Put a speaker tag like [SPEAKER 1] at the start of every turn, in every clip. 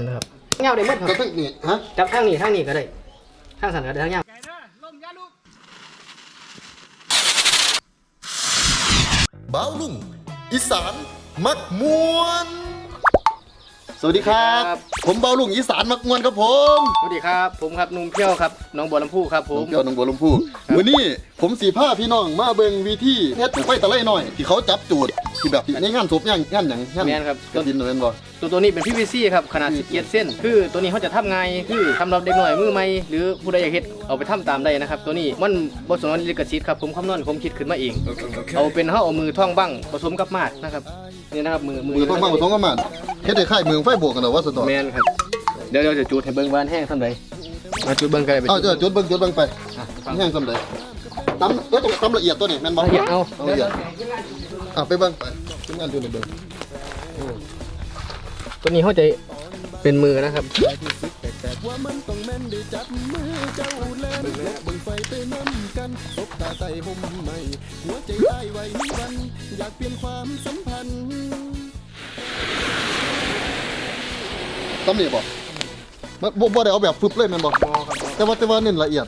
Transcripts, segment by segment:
[SPEAKER 1] นี่นะครับเงาได้หมดค
[SPEAKER 2] ก็
[SPEAKER 1] รับ
[SPEAKER 2] ทั้งนี่ฮะ
[SPEAKER 1] จับทางนี้ทางนี้ก็ได้ทางสันก็ได้ทางเงา
[SPEAKER 2] บ้าวลุงอีสานมักมวนสวัสดีครับ ผมบ้าวลุงอีสานมักมวนครับผม
[SPEAKER 1] สวัสดีครับ ผมครับนุ่มเพี้ยวครับน้องบัวลำพูครับผ
[SPEAKER 2] ผมมเกี่ยวหนองบัวลำพูวันนี้ผมสีผ้าพี่น้องมาเบิ่งวิธีเฮ็ดไฟตะไลหน่อย ที่เขาจับจูด ที่แบบในงานศพงานงานหยังงาน
[SPEAKER 1] แมนครับ
[SPEAKER 2] กระดินนั่นบ่
[SPEAKER 1] ตัวตัวนี้เป็น PVC ครับขนาด17เส้น คือตัวนี้เขาจะทำไงคือสำหรับเด็กหน่อยมือใหม่หรือผู้ใดอยากเฮ็ดเอาไปทำตามได้นะครับ ตัวนี้มันบ่สนลิขสิทธิ์ครับผมคำนวณผมคิดขึ้นมาเอง เอาเป็นเฮาเอามือท่องบ้างผสมกับมาดนะครับนี่นะครับมือ
[SPEAKER 2] มือต้องมาผสมกันมาเฮ็ดให้ค่ายมือไฟบวกกันเหรอว่าสตอ
[SPEAKER 1] แมนครับ เดี๋ยวเดี๋ยวจะจูดให้เบิ่งบ้านแห้งทำไดมาจูดเบิ่งกันเลยไป
[SPEAKER 2] เอาเจอจุดเบิ่งจุดเบิ่งไป
[SPEAKER 1] อะฟัง
[SPEAKER 2] แห้งสำเร็จตำเอ้ยต้องตำละเอียดตัวนี้แม่นบ่
[SPEAKER 1] ละเอียดเอา
[SPEAKER 2] ตำละเอียด อะไปเบิ่งไปทีมงานอยู่ในเบิ่ง
[SPEAKER 1] ตัวนี้เขาจะเป็นมือนะครับ
[SPEAKER 2] ว่ามันต้องแม่นได้จับมือเจ้าเล่นและเบิ่งไฟไปน้ำกันตบตาใส่ห่มใหม่หัวใจได้ไว้นิรันดร์อยากเปลี่ยนความสัมพันธ์ตำนี่บ่มันบ่บ่ได้เอาแบบฟึบเลยแม่นบ่แต่ว่าแต่ว่าเน้นละเอียด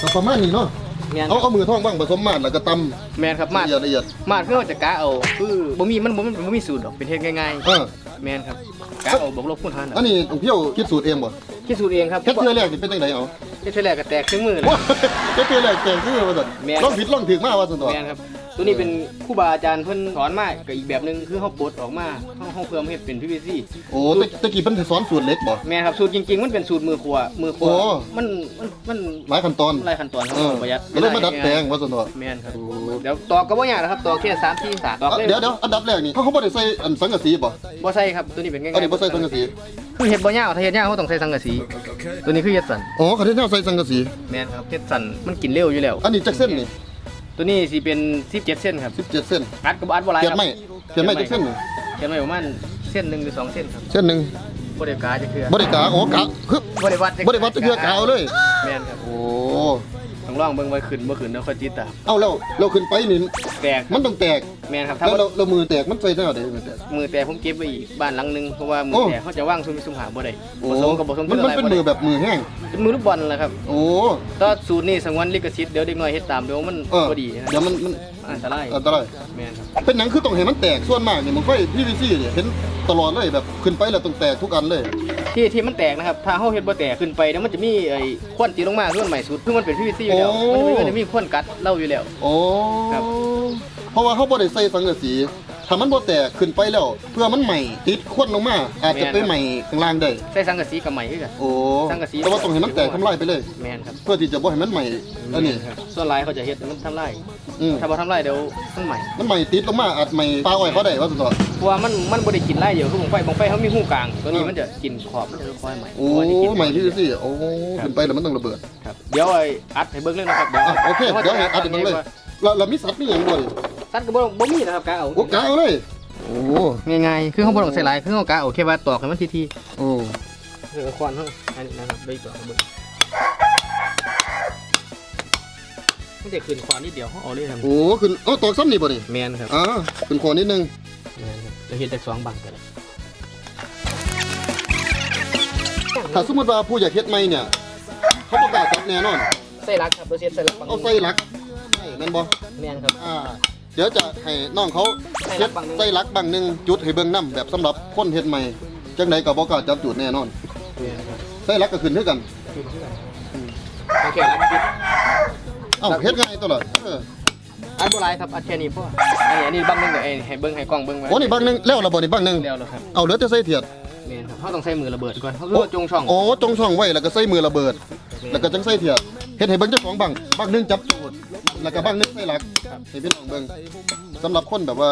[SPEAKER 2] ก็ประมาณนี้เนาะ
[SPEAKER 1] แมน
[SPEAKER 2] เอาเอามือท่องบ้างผสมมาดแล้วก็ต
[SPEAKER 1] แมนครับำมาด
[SPEAKER 2] ละเอียดละเอียด
[SPEAKER 1] มาดคือเขาจะกะเอาคือบ่มีมันบ่มันบ่มีสูตรดอกเป็นเฮ็ดง่าย
[SPEAKER 2] เออ
[SPEAKER 1] ๆแมนครับกะเอาบวกลบคูณหาร
[SPEAKER 2] อันนี้องเพียวคิดสูตรเองบ่
[SPEAKER 1] คิดสูตรเองครับ
[SPEAKER 2] แค่เทื่อแรกนี่เป็นจังไดเอา
[SPEAKER 1] เฮ็ดเทื่อแรกก็แตกถึงมือเลย
[SPEAKER 2] โอ้ยแค่เทื่อแรกแกงคือว่าซั่น
[SPEAKER 1] แม่น
[SPEAKER 2] ลองผิดลองถูกมาว่าซั่นตัว
[SPEAKER 1] แมนครับ ตัวนี้เป็นครูบาอาจารย์เพิ่นสอนมาก็อีกแบบหนึงคือเฮาปลดออกมาเฮาเฮาเพิ่มเฮ็ดเป็น PVC
[SPEAKER 2] โอ้ตะตะกี้เพิ่นสิสอนสูตรเล็กบ่
[SPEAKER 1] แมนครับสูตรจริงๆ มันเป็นสูตรมือครัวมือครัว
[SPEAKER 2] โอ้
[SPEAKER 1] มันมันมัน
[SPEAKER 2] หลายขั้นตอน
[SPEAKER 1] หลายขั้นตอนครับ
[SPEAKER 2] เออ
[SPEAKER 1] ประหยัด
[SPEAKER 2] ก็เลยมาดัดแปลงว่าซั่นตัว
[SPEAKER 1] แมนครับ เดี๋ยวตอกก็บ่ยากนะครับตอกแค่3 4 3ตอก
[SPEAKER 2] อะ
[SPEAKER 1] เลย
[SPEAKER 2] เดี๋ยวเดี๋ยวอันดับแรกนี่เขาเขาบ่ได้ใส่อันสังกะสีบ่
[SPEAKER 1] บ่ใส่ครับตัวนี้เป็นง่ายๆ
[SPEAKER 2] อันนี้บ่ใส่สังกะสี
[SPEAKER 1] คือเฮ็ดบ่ยากถ้าเฮ็ดยากเขาต้องใส่สังกะสี ตัวนี้คือเฮ็ดสัน
[SPEAKER 2] อ๋อเขาที่แนวใส่สังกะสี
[SPEAKER 1] แม่นครับเฮ็ดสันมันกินเร็วอยู่แล้ว
[SPEAKER 2] อันนี้จักเส้นนี่
[SPEAKER 1] ตัวนี้สิเป็น17เส้นครับ
[SPEAKER 2] 17 เส้น
[SPEAKER 1] อัดกับอัดบ่หลาย
[SPEAKER 2] เขีย
[SPEAKER 1] คนรับ
[SPEAKER 2] ไหมเขียนไหมจักเส้นนี่
[SPEAKER 1] เขียนไว้ประมาณเส้นหนึ่งหรือสองเส้นครับ
[SPEAKER 2] เส้นหนึง
[SPEAKER 1] บ่ได้กาจะคือ
[SPEAKER 2] บ่ได้กะอ๋อกะฮึบ
[SPEAKER 1] บ่ได้วัด
[SPEAKER 2] บ่ได้วัดจักเทื่อกะเอาเลย
[SPEAKER 1] แม่นครับ
[SPEAKER 2] โอ้
[SPEAKER 1] ต้องลองเบิ่งว่าขึ้นบ่ขึ้นแล้วค่อยติดตาม
[SPEAKER 2] เอาแล้วเราขึ้นไปนี่
[SPEAKER 1] แตก
[SPEAKER 2] มันต้องแตก
[SPEAKER 1] แม่นครับถ้า
[SPEAKER 2] แล้ว
[SPEAKER 1] บ่
[SPEAKER 2] เราเรามือแตกมันใส่แนวใดมือแตก
[SPEAKER 1] มือแตกผมเก็บไว้อีกบ้านหลังหนึงเพราะว่ามื
[SPEAKER 2] โอ้
[SPEAKER 1] อแตกเขาจะว่างซุ่มซุ่มหาบ่ได้
[SPEAKER 2] โอ้
[SPEAKER 1] ผสมกับผสม
[SPEAKER 2] มันมันเป็นมือแบบมือแห้ง
[SPEAKER 1] เป็นมือลูกบอลแหละครับ
[SPEAKER 2] โอ้
[SPEAKER 1] ถ้าสูตรนี้สงวนลิขสิทธิ์เดี๋ยวเด็กน้อยเฮ็ดตามเดี๋ยวมัน
[SPEAKER 2] เออ
[SPEAKER 1] บ่ดีนะ
[SPEAKER 2] เดี๋ยวมันมัน
[SPEAKER 1] อันตราย
[SPEAKER 2] อันตราย
[SPEAKER 1] แม่นครับ
[SPEAKER 2] เป็นหนังคือต้องเห็นมันแตกส่วนมากนี่มันไฟพีวีซีเนี่ยเห็นตลอดเลยแบบขึ้นไปแล้วต้องแตกทุกอันเลย
[SPEAKER 1] ที่ที่มันแตกนะครับ ถ้าเฮาเฮ็ดบ่แตกขึ้นไปแล้วมันจะมีไอ้ควันตีลงมาคือมันใหม่สุดคือมันเป็น PVC อยู่แล้ว
[SPEAKER 2] โอ้
[SPEAKER 1] มันจะมีมันจะมีควันกัดเล่าอยู่แล้ว
[SPEAKER 2] โอ้
[SPEAKER 1] ครับ
[SPEAKER 2] เพราะว่าเขาบ่ได้ใส่สังกะสี ถ้ามันบ่แตกขึ้นไปแล้ว เพื่อมันใหม่ติดควันลงมา อาจจะไปใหม่ข้างล่างได้
[SPEAKER 1] ใส่สังกะสีกับใหม่คือกัน
[SPEAKER 2] โอ้
[SPEAKER 1] สังกะสี
[SPEAKER 2] แต่ว่าต้องเห็นมันแตกทำลายไปเลย
[SPEAKER 1] แม่นครับ
[SPEAKER 2] เพื่อที่จะบ่ให้มันใหม่อันนี้
[SPEAKER 1] ครับส่วนหลายเขาจะเฮ็ดให้มันทำลาย
[SPEAKER 2] อืม
[SPEAKER 1] ถ้าบ่ทำลายเดี๋ยวมันใหม่
[SPEAKER 2] มันใหม่ติดลงมาอาจใหม่ปลาอ้อยเขาได้ว่าสุดต่อ
[SPEAKER 1] เพราะว่ามันมันบ่ได้กินไล่เดียวคือบังไฟบังไฟเขามีหูกลาง ตัวนี้มันจะกินขอบมันจะค่อยๆใหม่
[SPEAKER 2] โอ้
[SPEAKER 1] ค่อยๆกิน
[SPEAKER 2] ใหม่พีวีซีโอ้ขึ้นไปแล้วมันต้องระเบิด
[SPEAKER 1] ครับ เดี๋ยวไอ้อัดให้เบิ่งเลยนะครับเดี๋ยว
[SPEAKER 2] อะโอเคเดี๋ยวให้อัดอีกบ้างเลย เราเรามีสัตว์มีอย่างบ่ดิ
[SPEAKER 1] สัตว์ก็บ่บ่มีนะครับกะเอา
[SPEAKER 2] โอ้กาวเลยโอ้
[SPEAKER 1] ง่ายๆคือเขาบ่ต้องใส่หลายคือเขากะเอาแค่ว่าตอกให้มันที
[SPEAKER 2] โอ้
[SPEAKER 1] ๆคือควันเฮาอันนี้นะครับใบตอกให้เบิ่งมันจะขึ้นควันนิดเดียวเขาเอาเลยครับ
[SPEAKER 2] โอ้ขึ้นเอาตอกซ้ำนี่บ่นี่
[SPEAKER 1] แมนครับ
[SPEAKER 2] อ่าขึ้นคอนิดนึง
[SPEAKER 1] แมนครับเราเห็นจากสองบังกันเลย
[SPEAKER 2] ถ้าสมมติว่าผู้อยากเฮ็ดใหม่เนี่ย เขาประกล้าศจับแน่นอน
[SPEAKER 1] ใส่รักครับเราเสียใส่รักบัง
[SPEAKER 2] เอาใส่หลักใช่แม่นบ่
[SPEAKER 1] แมนครับ
[SPEAKER 2] อ่าเดี๋ยวจะให้น้องเขา
[SPEAKER 1] ใส่หลั
[SPEAKER 2] เฮ็
[SPEAKER 1] ก
[SPEAKER 2] ด
[SPEAKER 1] บังหนึ่ง
[SPEAKER 2] ใส่หลักบังหนึงจุดให้เบิ่งนํแบบสำหรับคนเฮ็ดใหม่จังไดก็บ่กล้าจับจุดแน่นอน
[SPEAKER 1] แมนครับ
[SPEAKER 2] ใส่หลักก็ขึ้นคือกัน
[SPEAKER 1] โอเคแล้วปิด
[SPEAKER 2] เอ้าเฮ็ดง่ายตัวละเออ
[SPEAKER 1] อันโบราณครับอันแค่นี้พ่ออันนี้อันนี้บังหนึงเดี๋ยวไอ้ให้เบิ้งให้กล้องเบิ้งไว้
[SPEAKER 2] โอ้นี่บังหนึงแล้วละบ่นี่บังหนึง
[SPEAKER 1] แล้วแล้วครับ
[SPEAKER 2] เอาเหลือแต่ใส่เถียด
[SPEAKER 1] แมนครับเขาต้องใส่มือระเบิดก่อนเขาคือจงช่อง
[SPEAKER 2] โอ้จงช่องไว้แล้วก็ใส่มือระเบิด แล้วก็จังใส่เถียด เฮ็ดให้เบิ่งเจ้าของบังบังหนึงจับจุดแล้วก็บังหนึงใส่หลักให้พี่น้องเบิ่งสำหรับคนแบบว่า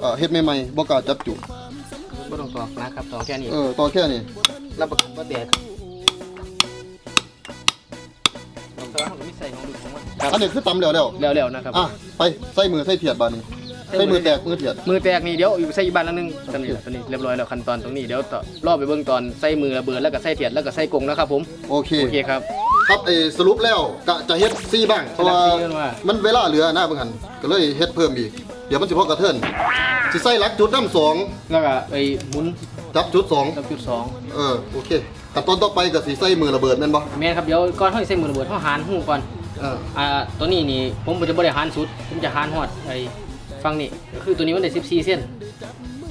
[SPEAKER 2] เอ่อเฮ็ดใหม่ๆบ่กล้าจับจุด
[SPEAKER 1] ไม่ต้องตอกนะครับตอกแค่นี้
[SPEAKER 2] เออต่อแค่นี้
[SPEAKER 1] รับประกันว่าแดดเราก็ไม่ใส่ของดูของมันครับ
[SPEAKER 2] อันนี้คือตำแล้วแล้ว
[SPEAKER 1] แล้วๆนะครับ
[SPEAKER 2] อะไปใส่มือใส่เถียดบาดนี้ ใส่มือแตกมือเถียด
[SPEAKER 1] มือแตกนี่เดี๋ยวอยู่ใส่อีกบ้านแล้วนึงตอนนี้ตอนนี้เรียบร้อยแล้วขั้นตอนตรงนี้เดี๋ยวต่อรอบไปเบื้องตอนใส่มือระเบิดแล้วก็ใส่เทียดแล้วก็ใส่กรงนะครับผม
[SPEAKER 2] โอเค
[SPEAKER 1] โอเคครับ
[SPEAKER 2] ครับเออสรุปแล้วกะจะเฮ็ดซี่บ้างเพราะว่า
[SPEAKER 1] ซี่กันว่า
[SPEAKER 2] มันเวลาเหลือนะเบิ่งหันก็เลยเฮ็ดเพิ่มอีกเดี๋ยวมันสิพอกระเทินสิใส่หลักจุดน้ำสอง
[SPEAKER 1] แล้วก็ไอ้หมุน
[SPEAKER 2] จับจุดสอง
[SPEAKER 1] กับจุดสอง
[SPEAKER 2] เออโอเคขั้นตอนต่อไปก็สิใส่มือระเบิดแม่นบ่
[SPEAKER 1] แม่นครับเดี๋ยวก่อนเฮาสิใส่มือระเบิดเฮาหารหูก่อน
[SPEAKER 2] เออ
[SPEAKER 1] อ่าตัวนี้นี่ผมจะบริหารสุดผมจะหารฮอดไอ้ ฟังนี่ก็คือตัวนี้มันได้14เส้น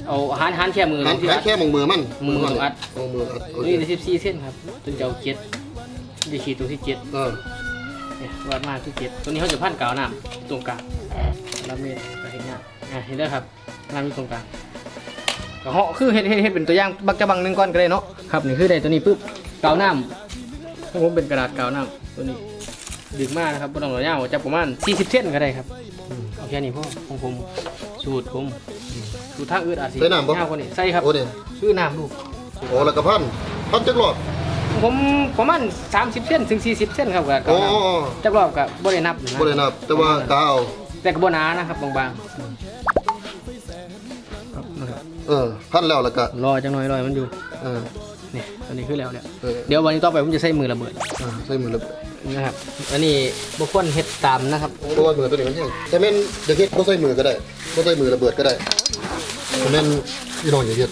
[SPEAKER 1] เอาหารหารแค่มือ
[SPEAKER 2] หัน
[SPEAKER 1] ที่
[SPEAKER 2] แค่
[SPEAKER 1] อัด
[SPEAKER 2] แค่มองมือมัน
[SPEAKER 1] มือ
[SPEAKER 2] มัน
[SPEAKER 1] อัด
[SPEAKER 2] มองมืออัดโอ
[SPEAKER 1] ตัว
[SPEAKER 2] เค
[SPEAKER 1] นี้ได้14เส้นครับจนจะเอาเจ็ดจะขีดตัวที่เจ็ด
[SPEAKER 2] เออ
[SPEAKER 1] เนี่ยวาดมาที่เจ็ดตัวนี้เขาจะพันกาวน้ำตรงกลางแล้วเมตรก็เห็นหน้าอะเห็นได้อครับน้ำอยู่ตรงกลางก็เหาะคือเห็ดเห็ดเห็ดเป็นตัวอย่างบักจะบังหนึ่งก้อนก็ได้เนาะครับนี่คือได้ตัวนี้ปุ๊บกาวน้ำของผมเป็นกระดาษกาวน้ำตัวนี้ดึกมากนะครับบนต้องหล่อยาวจะประมาณ40เส้นก็ได้ครับอืมเอา แค่นี้พอของผมสูตรผมอืมสูตรทางอื่นอาจสิ
[SPEAKER 2] ใส่น้ำบ่
[SPEAKER 1] ยาวกว่านี้ใส่ครับ
[SPEAKER 2] โอ้เนี่ย
[SPEAKER 1] ซื้อน้ำลูก
[SPEAKER 2] โอ้แล้วก็พันพันจักรอบ
[SPEAKER 1] ผมประมาณ30เส้นถึง 40เส้นครับกับ
[SPEAKER 2] อ๋
[SPEAKER 1] กา
[SPEAKER 2] อ
[SPEAKER 1] วน้ำจักรอบกับบรินับนะ
[SPEAKER 2] บ่ได้นับ แต่ว่ากาเอา
[SPEAKER 1] แต่กับบหนานะครับบางๆครับนะครับ
[SPEAKER 2] เออพันแล้วแล้วก็
[SPEAKER 1] รอจังหน่อยรอยมันอยู่
[SPEAKER 2] เออ
[SPEAKER 1] นี่อันนี้คือแล้วเนี่ย
[SPEAKER 2] เออ
[SPEAKER 1] เดี๋ยววันนี้ต่อไปผมจะใช้มือระเบิด
[SPEAKER 2] เออใส่มือระเบิด
[SPEAKER 1] นะครับ อันนี้บุคคลเฮ็ดตามนะครับ
[SPEAKER 2] เพราะว่ามือตัวนี้มันแห้งแต่แม่นเดี๋ยวเฮ็ดบ่ใส่มือก็ได้บ่ใส่มือระเบิดก็ได้แต่แม่นพี่น้องอย่าเฮ็ด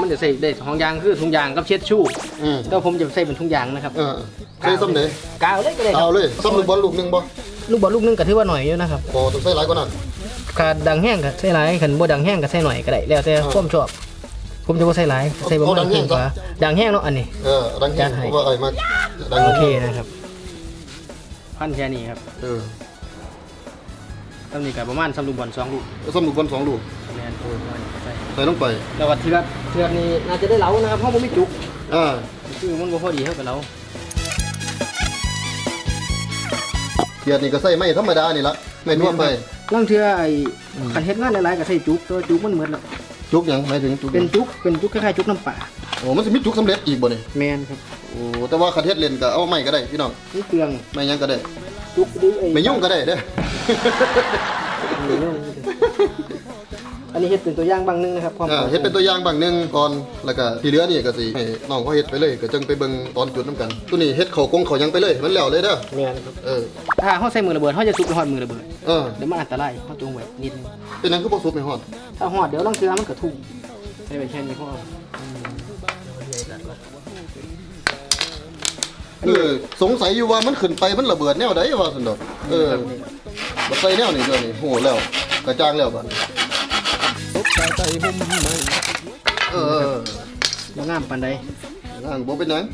[SPEAKER 1] มันจะใส่ได้ทองยางคือถุงยางกับเช็ดชู่
[SPEAKER 2] อืม
[SPEAKER 1] แต่ผมจะใส่เป็นถุงยางนะครับ
[SPEAKER 2] เออใส่ซ้ำเด้
[SPEAKER 1] กาวเลยก็ได้ครั
[SPEAKER 2] เอา
[SPEAKER 1] บ
[SPEAKER 2] เลยซ้ำลูกบอลลูกหนึงบ่
[SPEAKER 1] ลูกบอลลูกนึงก็ถือว่าหน่อยอยู่นะครับ
[SPEAKER 2] บ่ต้องใส่หลายกว่านั้น
[SPEAKER 1] ขาดดังแห้งก็ใส่หลายขันบ่ดังแห้งก็ใส่หน่อยก็ได้แล้วแต่ความชอบ ผมจะบ่ใส่หลายใส่ประมาณครึ่งฝาดังแห้งเนาะอันนี้
[SPEAKER 2] เออดังแห้ง
[SPEAKER 1] จัดให้
[SPEAKER 2] เพราะว่าไอ้มาดัง
[SPEAKER 1] โอเคนะครับ พันแค่นี้ครับ
[SPEAKER 2] เออ
[SPEAKER 1] ตำนี้ก็ประมาณสำลูกบอลสองลูก
[SPEAKER 2] ซ้ำลูกบอลสองลูก
[SPEAKER 1] แมนใส่
[SPEAKER 2] ใส่ลงไป
[SPEAKER 1] แล้วก็เทือกเทือกนี้น่าจะได้เหลานะครับเพราะผมไม่จุก
[SPEAKER 2] อ่า
[SPEAKER 1] คือมันบ่พอดีเท่ากับเหลา
[SPEAKER 2] เขียดนี่ก็ใส่ไม้ธรรมดานี่ละไม่ทั่วไป
[SPEAKER 1] ล่างเทือไอ้ขันเฮ็ดงานหลายๆก็ใส่จุกแตัวาจุกมันเหมือนแล้ว
[SPEAKER 2] จุกหยังหมายถึงจุกห
[SPEAKER 1] เป็
[SPEAKER 2] ยั
[SPEAKER 1] น
[SPEAKER 2] ง
[SPEAKER 1] จุกเป็นจุกคล้ายๆจุกน้ำป่า
[SPEAKER 2] โอ้มันสิมีจุกสำเร็จอีกบ่นี่
[SPEAKER 1] แมนครับ
[SPEAKER 2] โอ้แต่ว่าคันเฮ็ดเล่นก็เอาไม้ก็ได้พี่น้อง
[SPEAKER 1] นี่เปลือง
[SPEAKER 2] ไม่หยังก็ได้
[SPEAKER 1] จุกดื้อไอ้
[SPEAKER 2] ไม่ยุ่งก็ได้เด้อ
[SPEAKER 1] ไม่ยุ่งอั นนี้เฮ็ดเป็นตัวอย่างบางหนึงนะครับความ
[SPEAKER 2] อ่าเฮ็ดเป็นตัวอย่างบางหนึงก่อนแล้วก็ที่เหลือนี่ก็สิให้น้องเขาเฮ็ดไปเลยก็จังไปเบิ่งตอนจุดนํกันตัวนี้เฮ็ดเขากงเขาหยังไปเลยมันแล้วเลยเด้อ
[SPEAKER 1] แมนครับ
[SPEAKER 2] เออ
[SPEAKER 1] ถ้าเฮาใส่มือระเบิดเฮาจะซุกไปฮอดมือระเบิด
[SPEAKER 2] เออ
[SPEAKER 1] เดี๋ยวมันอันตรายเฮาจงไว้นิดนึง
[SPEAKER 2] เป็นหยังคือบ่สุบไม่ฮอด
[SPEAKER 1] ถ้าฮอดเดี๋ยวล่างเทือมันก็ทุ่งใส่ไว้แค่นี้พออืม
[SPEAKER 2] เออสงสัยอยู่ว่ามันขึ้นไปมันระเบิดแนวใดว่าซั่นดอกเออบ่ใส่แนวนี้เด้อนี่โหแล้วกระจ่างแล้วบัด เออ
[SPEAKER 1] บ่งามปานใด
[SPEAKER 2] นางบ่เป็นหยัง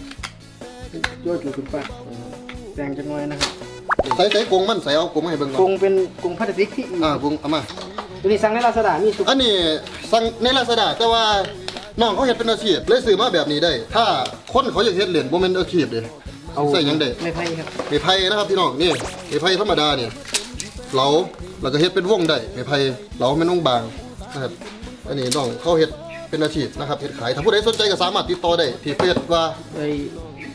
[SPEAKER 1] ยั่วจุขึ้นฟ้าแซงจักหน่อยนะครับ
[SPEAKER 2] ใส่ใส่กงมันใส่เอากงมาให้เบิ่ง
[SPEAKER 1] ก
[SPEAKER 2] ก่องน
[SPEAKER 1] เป็นกงพลาสติกที่
[SPEAKER 2] อ่ากงเอามา
[SPEAKER 1] ตัวนี้สั่งในลาซาด้ามีสุก
[SPEAKER 2] อันนี้สั่งในลาซาด้าแต่ว่าน้องเขาเฮ็ดเป็นอาชีพเลยซื้อมาแบบนี้ได้ ถ้าคนเขาอยากเฮ็ดเหรียญบ่แม่นอาชีพเด้ใส่หยังได้
[SPEAKER 1] ไม่ไพ่ครับ
[SPEAKER 2] ไม้ไผ่นะครับพี่น้องนี่ไม้ไผ่ธรรมดาเนี่ยเหลาแล้วก็เฮ็ดเป็นวงได้ไม้ไผ่เหลาเป็นวงบางนะครับ อันนี้น้องเขาเฮ็ดเป็นอาชีพนะครับเฮ็ดขายถ้าผู้ใดสนใจก็สามารถติดต่อได้ที่เฟซว่า
[SPEAKER 1] ไอ้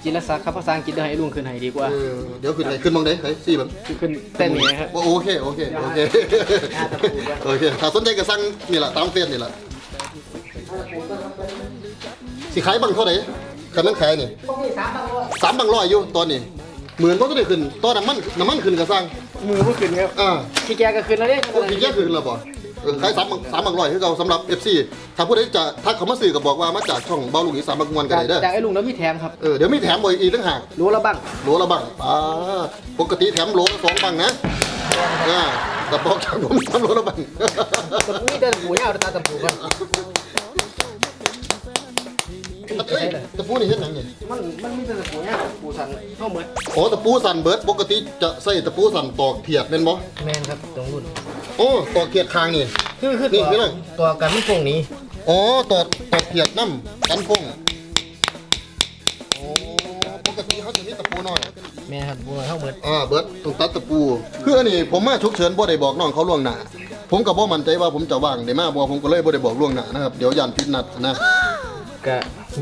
[SPEAKER 1] จินรศักดิ์ครับภาษาอังกฤษเดี๋ยวให้ลุงขึ้นให้ดีกว่า
[SPEAKER 2] เออเดี๋ยวขึ้นให้ขึ้นมองได้ให้ซี่เบิ่ง
[SPEAKER 1] ขึ้นเต้นนี่นะครับ
[SPEAKER 2] โอเคโอเคโอเคโอเคถ้าสนใจก็สั่งนี่แหละตามเฟซนี่แหละสิขายบังเท่าไหร่คันนั้นขายนี่
[SPEAKER 1] พวกนี้สามตังค์
[SPEAKER 2] สามบังร้อยอยู่ตอนนี้หมื่นก็จะได้ขึ้นตอนน้ำมันน้ำมันขึ้นก็สั่ง
[SPEAKER 1] มือผู้ขึ้นครับ
[SPEAKER 2] อ่า
[SPEAKER 1] พี่แกก็ขึ้นแล้วเนี่ย
[SPEAKER 2] โอ้ยแยกขึ้นแล้วบ่ เออขายสามบังสามบังร้อยคือเราสำหรับ FC ถ้าผู้ใดจะทักเขามาซื้อก็บอกว่ามาจากช่องเบาลุงอีสานบักมวนกัน
[SPEAKER 1] จาก
[SPEAKER 2] เลยเด้อ
[SPEAKER 1] จากไอ้ลุงแล้วมีแถมครับ
[SPEAKER 2] เออเดี๋ยวมีแถมบ่อีกต่างหาก
[SPEAKER 1] รู้แล้วบ้าง
[SPEAKER 2] โลละบังอ่าปกติแถมโลละสองบังนะอ่าแต่บอกจากผมแถมโลละบัง
[SPEAKER 1] ตะปูนี่เดินหูยาวตาตะปูกัน
[SPEAKER 2] เอ้ยตะปูนี่เฮ็ดหยังนี่
[SPEAKER 1] มันมันมีแต่ตะปูยาวตะปูสั่นเข้าเหมือน
[SPEAKER 2] อ๋อตะปูสั่นเบิดปกติจะใส่ตะปูสั่นตอกเขียดแม่นบ่
[SPEAKER 1] แมนครับตรงรุ่น
[SPEAKER 2] โอ้ตอกเขียดคางนี่
[SPEAKER 1] คือคือ
[SPEAKER 2] นี่
[SPEAKER 1] ตัว
[SPEAKER 2] พี่น้อง
[SPEAKER 1] ตัวกันไม่พงนี้
[SPEAKER 2] อ๋อตอกตอกเขียดน้ำกันฟงโอ้ปกติเขาจะมีตะปูน้อย
[SPEAKER 1] แมนครับปูเข้าเหมือน
[SPEAKER 2] อ่าเบิดต้องตัดตะปู คืออันนี้ผมมาฉุกเฉินบ่ได้บอกน้องเขาล่วงหน้า ผมก็บ่มั่นใจว่าผมจะว่างได้มาบ่ผมก็เลยบ่ได้บอกล่วงหน้านะครับ เดี๋ยวย่านผิดนัดนะ
[SPEAKER 1] กะ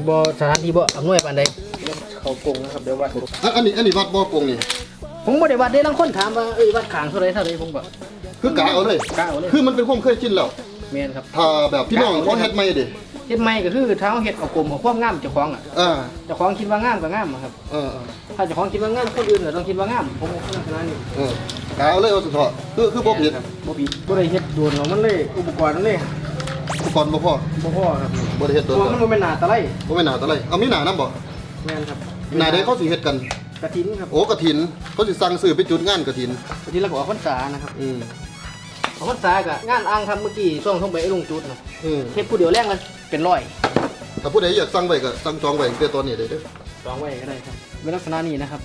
[SPEAKER 1] บ่สถานที่บ่อำนวยปานใดเขากงนะครับเดี๋ยววัด
[SPEAKER 2] อะอันนี้อันนี้วัดบ่อปงนี่
[SPEAKER 1] ผมบ่ได้วัดได้ลังคนถามว่าเอ้ยวัดขางเท่าไรเท่าไรผมก็
[SPEAKER 2] คือกะเอาเลย
[SPEAKER 1] กะเอาเลย
[SPEAKER 2] คือมันเป็นความเคยชินแล้ว
[SPEAKER 1] แมนครับ
[SPEAKER 2] ถ้าแบบพี่น้องเขาเฮ็ดใหม่ดิ
[SPEAKER 1] เฮ็ดใหม่ก็คือถ้าเราเฮ็ดเอากลมเอาความงามเจ้าของอะ
[SPEAKER 2] อ่า
[SPEAKER 1] เจ้าของคิดว่างามก็งามอะครับ
[SPEAKER 2] เออเออ
[SPEAKER 1] ถ้าเจ้าของคิดว่างามคนอื่นก็ต้องคิดว่างามผมก็ลักษณะนี้
[SPEAKER 2] เออเอาเลยเอาสุดเถอะคือคือบ่ผิด
[SPEAKER 1] ครับบ่ผิดบ่ได้เฮ็ดโดนเนาะมันเลยอุปกรณ์มันเลย
[SPEAKER 2] อุปกรณ์บ่พอ
[SPEAKER 1] บ่พอครับ
[SPEAKER 2] บ่ได้เฮ็ดโด
[SPEAKER 1] ตั
[SPEAKER 2] น
[SPEAKER 1] วมันบ่แม่นหน้าตะไล
[SPEAKER 2] บ่แม่นหนาตะไรเอามีหนานํบ่
[SPEAKER 1] แม่นครับ
[SPEAKER 2] หนาใดเขาสิเฮ็ดกัน
[SPEAKER 1] กระถินครับ
[SPEAKER 2] โอ้กฐินเขาสิสั่งซื้อไปจุดงานกฐิน
[SPEAKER 1] กระถินแล้วก็ออกพรรษานะครับ
[SPEAKER 2] อืม
[SPEAKER 1] ออกพรรษาก็งานอ่างทำเมื่อกี้ช่วงท่องไปไอ้ลุงจุดเนาะ
[SPEAKER 2] อืม
[SPEAKER 1] เฮ็ดผู้เดียวแรงเลยเป็นร้อย
[SPEAKER 2] ถ้าผู้ใดอยากสั่งไว้ก็สั่งจองไว้ตั้งแต่ตอนนี้ได้เด้อ
[SPEAKER 1] จองไว้ก็ได้ครับเป็นลักษณะนี้นะครับ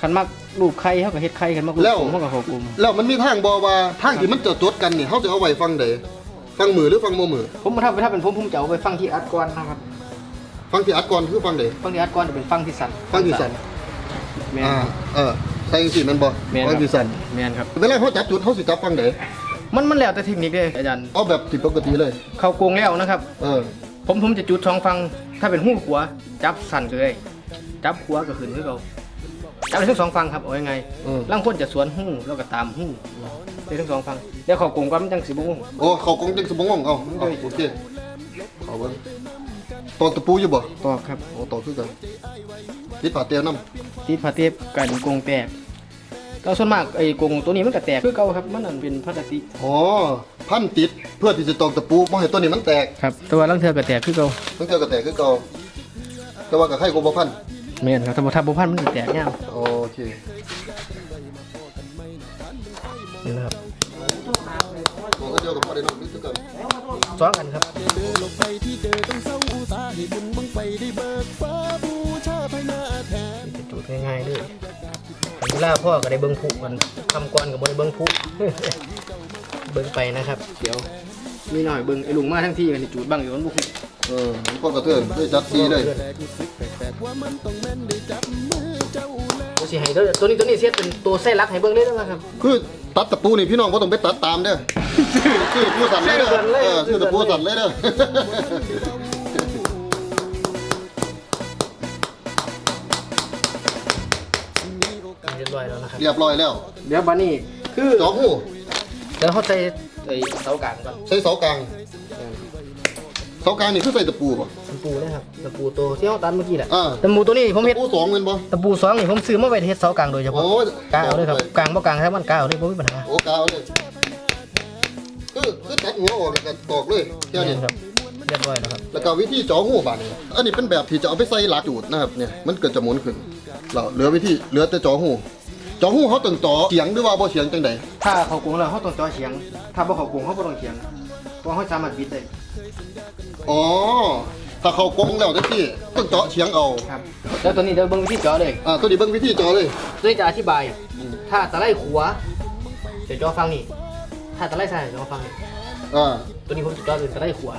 [SPEAKER 1] คันมักรูปไข่เฮาก็เฮ็ดไข่คันมักรูป
[SPEAKER 2] แล้ว
[SPEAKER 1] กลมเฮาก็เข้ากลม
[SPEAKER 2] แล้วมันมีทางบ่ว่าทางที่มันจะจดกันนี่เฮาจะเอาไว้ฟังใดฟังมือหรือฟังบ่มือ
[SPEAKER 1] ผมมาทำไปถ้าเป็นผมผมจะเอาไปฟังที่อัดก่อนนะครับ
[SPEAKER 2] ฟังที่อัดก่อนคือฟังใด
[SPEAKER 1] ฟังที่อัดก่อนจะเป็นฟังที่สั่น
[SPEAKER 2] ฟังที่สั่น
[SPEAKER 1] แม่น
[SPEAKER 2] อ่า
[SPEAKER 1] ครับ
[SPEAKER 2] เออใส่จังซี่แม่นบ่
[SPEAKER 1] แม่นครับ
[SPEAKER 2] ฟังที่สั่น
[SPEAKER 1] แม่นครับ
[SPEAKER 2] เวลาเฮาจับจุดเฮาสิจับฟังใด
[SPEAKER 1] มันมันแล้วแต่เทคนิคเลยอาจารย์
[SPEAKER 2] เอาแบบที่ปกติเลย
[SPEAKER 1] เข้าโกงแล้วนะครับ
[SPEAKER 2] เออ
[SPEAKER 1] ผมผมจะจุดช่องฟัง ถ้าเป็นหูขวาจับสั่นเลย จับขวาก็ขึ้นคือเขาจับได้ทั้งสองฟังครับเอายังไง
[SPEAKER 2] เออ
[SPEAKER 1] ล่างพ้นจะสวนหูแล้วก็ตามหูได้ทั้งสองฟังแล้วเข้าโกงก็มันจังสิบ่งง
[SPEAKER 2] โอ้เขากงจังสมองเอาเอาโอเคเอาเบิ่งตอกตะปูอยู่บ่
[SPEAKER 1] ตอกครับ
[SPEAKER 2] โอ้ตอกคือกันติดผ้าเตียวนํ
[SPEAKER 1] ที่พาเทพกันโกงแตก ก็ส่วนมากไอ้โกงตัวนี้มันก็แตกคือเก่าครับ มันนั่นเป็นพลาสติก
[SPEAKER 2] อ๋อพันติดเพื่อที่จะตอกตะปูบ่ให้ตัวนี้มันแตก
[SPEAKER 1] ครับแต่ว่าลังเทือก็แตกคือเก่า
[SPEAKER 2] ตั้งแต่ก็แตกคือเก่าแต่ว่ากับไข่กูบ่พัน
[SPEAKER 1] แม่นครับถ้าบ่ทับบ่พันมันสิแตกยาว
[SPEAKER 2] โอเค
[SPEAKER 1] นี่นะครับ
[SPEAKER 2] โอ้ก็เดียวกับพ่อได้น้องนี่คือกัน
[SPEAKER 1] ซ้อนกันครับ
[SPEAKER 3] ลาพ่
[SPEAKER 1] อก็ได้เบิ้งผุกันทำก่อนกับบได้เบิ้งผุ เบิ้งไปนะครับ เดี๋ยวมีหน่อยเบิ้งไอ้ลุงมาทั้งที่กันนี่จุดบ้างอยู่มันบุก
[SPEAKER 2] เออพ่อกระเทือนด้วยจัดซีเลย
[SPEAKER 3] ว่ามันต้องแม่นได้จับมือเจ้าแล้ว
[SPEAKER 1] โอ้สิให้ตัวตัวนี้ตัวนี้เสียเป็นตัวไส้รักให้เบิ้งเลยนะครับ
[SPEAKER 2] คือตัดตะปูนี่พี่น้องบ่ต้องไปตัดตามเด้อซื้อซื้อผู้สั่นเลยเด้อ
[SPEAKER 1] เลย
[SPEAKER 2] เออซื้อตะปูสั่นเลยเด้อ
[SPEAKER 1] ยบร้อยแล้วนะครับ
[SPEAKER 2] เรียบร้อยแล้ว
[SPEAKER 1] เดี๋ยวบันนี้คือ
[SPEAKER 2] จอหู
[SPEAKER 1] เดี๋ยวเขาใส่ไอ้เสากลางก่อน
[SPEAKER 2] ใส่เสากลางเสากลางนี่คือใส่ตะปูป่ะ
[SPEAKER 1] ตะปูนะครับตะปูตัวที่เขาตัดเมื่อกี้แหละ
[SPEAKER 2] อ่า
[SPEAKER 1] ตะปูตัวนี้ผมเฮ็ด
[SPEAKER 2] ตะปูสองเงินบ่
[SPEAKER 1] ตะปูสองนี่ผมซื้อมาไว้เฮ็ดเสากลางโดยเฉ
[SPEAKER 2] โอ้
[SPEAKER 1] พาะกลางเอาเลยครับกลางบ่กลางครับมันกลางเอาเลยบ่มีปัญหา
[SPEAKER 2] โอ้กาวเลยคือคือตัดหัวออกแล้วก็ตอกเลยแค่นี้
[SPEAKER 1] ครับเรียบร้อยแล้วครับ
[SPEAKER 2] แล้วก็วิธีเจ่อหูบานนี่อันนี้เป็นแบบที่จะเอาไปใส่หลักจูดนะครับเนี่ยมันเกิดจะหมุนขึ้นเราเหลือวิธีเหลือแต่เจ่อหู เจ่อหูเขาต้องเจ่อเฉียงหรือว่าบ่เฉียงจังใด
[SPEAKER 1] ถ้าเขากงแล้วเขาต้องจ่อเฉียง ถ้าบ่เขากงเขาบ่ต้องเฉียงเพราะเขาสามารถบิดได้
[SPEAKER 2] อ๋อถ้าเขากงแล้วจังซี่ต้องเจาะเฉียงเอา
[SPEAKER 1] ครับแล้วตัวนี้เดี๋ยวเบิ่งวิธีจ่อเลย
[SPEAKER 2] อ่าตัวนี้เบิ่งวิธีเจาะเลย
[SPEAKER 1] ตัวนี้จะอธิบาย ถ้าตะไลขวาจะจ่อฟังนี่ถ้าตะไลซ้ายจะจ่อฟังนี่
[SPEAKER 2] อ่า
[SPEAKER 1] ตัวนี้ผมจะจ่อเป็นตะไลขวา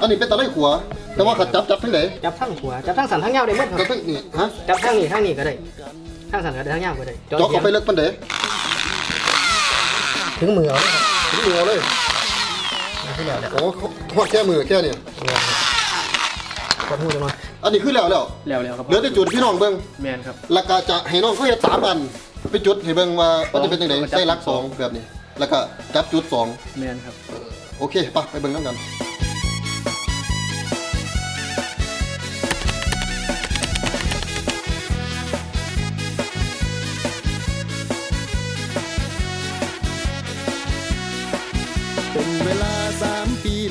[SPEAKER 2] อันนี้เป็นตะไลขัวแต่ว่าขัดจับจับทั้งไหน
[SPEAKER 1] จับทั้งขวาจับทั้งสันทั้งยาวได้หมดค
[SPEAKER 2] จั
[SPEAKER 1] รั
[SPEAKER 2] บบทั้งนี่ฮะ
[SPEAKER 1] จับทั้งนี่ทั้งนี่ก็ได้ ทั้งสันก็ได้ทั้งยาวก็ได้จ่อ
[SPEAKER 2] เจาะ
[SPEAKER 1] เฉีย
[SPEAKER 2] เข้างไปเลิกปานใด
[SPEAKER 1] ถึงมือเอาเลยครับ
[SPEAKER 2] ถึงมือเอาเลย
[SPEAKER 1] เอาที่แล้วเนี่ย
[SPEAKER 2] โอ้ทอดแค่มือแค่นี้
[SPEAKER 1] ขอพูดจังหน่อย
[SPEAKER 2] อันนี้คือแล้วแล้ว
[SPEAKER 1] แล้วแล้วครับ
[SPEAKER 2] เหลือแต่จุดพี่น้องเบิ่ง
[SPEAKER 1] แมนครับ
[SPEAKER 2] แล้วก็จะให้น้องเขาเฮ็ดสามอันไปจุดให้เบิ่งว่ามันจะเป็นจังไดใส่หลักสองแบบนี้ แล้วก็จับจุดสอง
[SPEAKER 1] แมนครับ
[SPEAKER 2] โอเคไปไปเบิ่งนำกัน
[SPEAKER 3] เป็น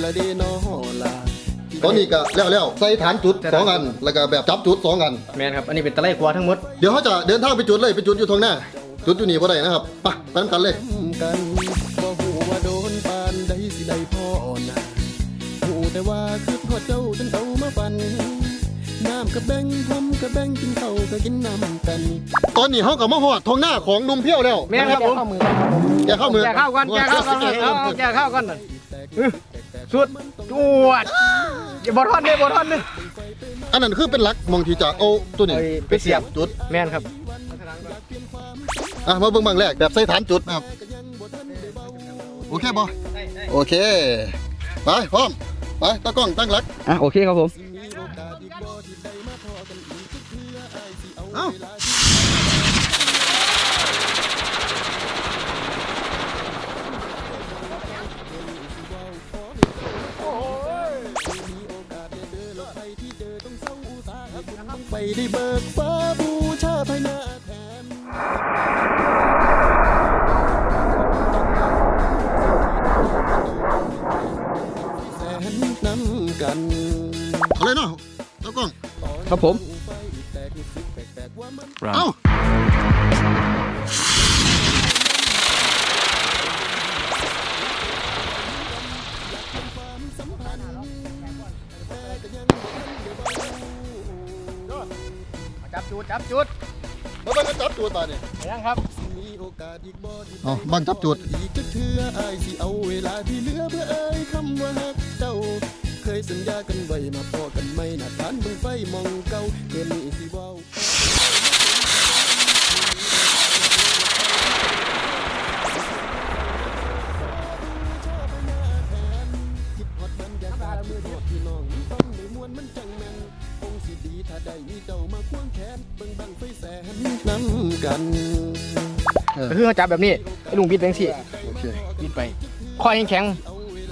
[SPEAKER 3] ละเดนอลา
[SPEAKER 2] ตอนนี้ก็แล้วแล้วใส่ฐานจุดสองอัน แล้วก็แบบจับจุดสองอัน
[SPEAKER 1] แมนครับ อันนี้เป็นตะไลขวาทั้งหมด
[SPEAKER 2] เดี๋ยวเขาจะเดินทางไปจุดเลยไปจุดอยู่ทางหน้า จุดอยู่นี่บ่ได้นะครับไปไปนำกันเลย
[SPEAKER 3] กันบ่หูว่าโดนปานใดสิได้พ่อนะหูแต่ว่าคือพ่อเจ้าจนเต่ามาปันน้ำกระแบงผมกระแบงกินเข้าก็กินน้ำกัน
[SPEAKER 2] ตอนนี้เขาก็มาฮอดทางหน้าของนุ่มเพี้ยวแล้ว
[SPEAKER 1] แมนครับผม
[SPEAKER 2] แกเข้ามือ
[SPEAKER 1] แกะข้าวก่อนแกะข้าก่อนแกะข้าก่อนอื้อ สุดจวดอย่าบอทอนเลยบอทอนเลย
[SPEAKER 2] อันนั้นคือเป็นหลักมองที่จะเอาตัวนี้
[SPEAKER 1] เอาไปเสียบ
[SPEAKER 2] จุด
[SPEAKER 1] แมนครับ
[SPEAKER 2] อะมาเบิ่งบางแรกแบบใส่ฐานจุดนะครับ โอเคบ่โอเค ไปพร้อม ไปตากล้องตั้งหลัก
[SPEAKER 1] อะโอเคครับผม
[SPEAKER 2] เอ้า
[SPEAKER 3] ได้เบิกฟ้าบูชาภายหน้าแทนแสนน้ำกัน
[SPEAKER 2] เอาเลยเนาะเจ้ากล้อง
[SPEAKER 1] ครับผม
[SPEAKER 3] ไฟแตกรู้สึ
[SPEAKER 1] บจุดจับจุด
[SPEAKER 2] มาเบิ่งกันจับจูดตาเนี่ย
[SPEAKER 1] ไปยังครับ
[SPEAKER 3] มีโอกาสอีกบ่ที่
[SPEAKER 2] เอาบังจับจูด
[SPEAKER 3] อีกจะเทื่ออายสิเอาเวลาที่เหลือเพื่อเอ่ยคำว่าฮักเจ้า เคยสัญญากันไว้มาพอกันไหมหน้าทานเบิ่งไฟมองเก่าเมื่อนี้สิเได้มีเจ้ามาควงแขนเบิ่งบังไฟแสนน้ำกัน
[SPEAKER 1] ก็คือเขาจับแบบนี้ไอ้ลุงบิดแบงสิ
[SPEAKER 2] โอเค
[SPEAKER 1] บิดไปคอยแข็งๆบิ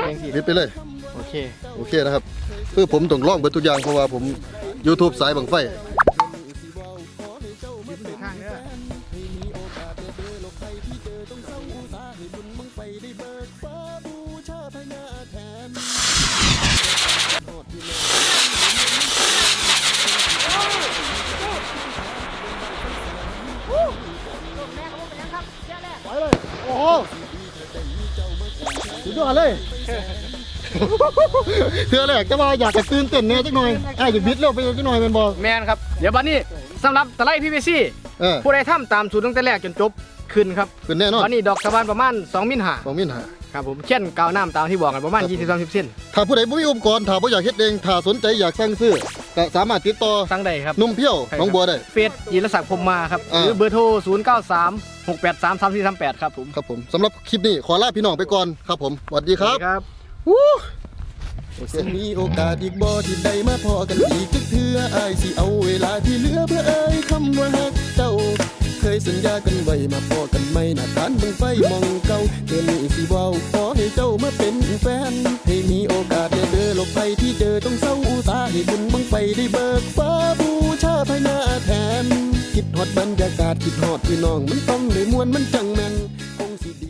[SPEAKER 1] ดแบงสิ
[SPEAKER 2] บิดไปเลย
[SPEAKER 1] โอเค
[SPEAKER 2] โอเคนะครับคือผมต้องลองเบิดทุกอย่างเพราะว่าผม YouTube สายบังไฟ สุดยอดเลยเทือแรกจะว่าอยากจะตื่นเต้นแน่จักหน่อยอ้ายอยากบิดเร็วไปจักหน่อยแม่นบ่
[SPEAKER 1] แมนครับ เดี๋ยวบัดนี้สำหรับตะไลพีพีซี
[SPEAKER 2] เออ
[SPEAKER 1] ผู้ใดทำตามสูตรตั้งแต่แรกจนจบขึ้นครับ
[SPEAKER 2] ขึ้นแน่นอน
[SPEAKER 1] วันนี้ดอกสะบานประมาณ 2 มิลหา
[SPEAKER 2] ของมินหา
[SPEAKER 1] ครับผมเช่นกาวน้ำตามที่บอกกันประมาณ 20-30เส้น
[SPEAKER 2] ถ้าผู้ใดบ่มีอุปกรณ์ถ้าบ่อยากเฮ็ดเองถ้าสนใจอยากสั่งซื้อ ก็สามารถติดต่อ
[SPEAKER 1] สั่งได้ครับ
[SPEAKER 2] นุ่มเพี้ยวหน้องบัวได้
[SPEAKER 1] เฟซยีรศักดิ์พรหมมาครับ
[SPEAKER 2] อ่า
[SPEAKER 1] หรือเบอร์โทร 0 9 3 6 8 3 3 4 3 8 ครับผม
[SPEAKER 2] ครับผมสำหรับคลิปนี้ขอลาพี่น้องไปก่อนครับผมสวัสดีครับ
[SPEAKER 1] ครับ
[SPEAKER 3] จะมีโอกาสอีกบ่ที่ได้มาพอกันอีกจักเทื่ออายสิเอาเวลาที่เหลือเพื่อเอ่ยคำว่าฮักเจ้า เคยสัญญากันไว้มาพอกันไหมหน้าทานเบิ่งไฟมองเก่าเดือนนี้สิเว้าขอให้เจ้ามาเป็นแฟนให้มีโอกาสได้เจอโลบไปที่เจอต้องเศร้าอุตาให้บุญบังไฟได้เบิกฟ้าบูชาภายหน้าแทนคิดฮอดบรรยากาศคิดฮอดพี่น้องมันต้องได้มวนมันจังแม่นคงสิดี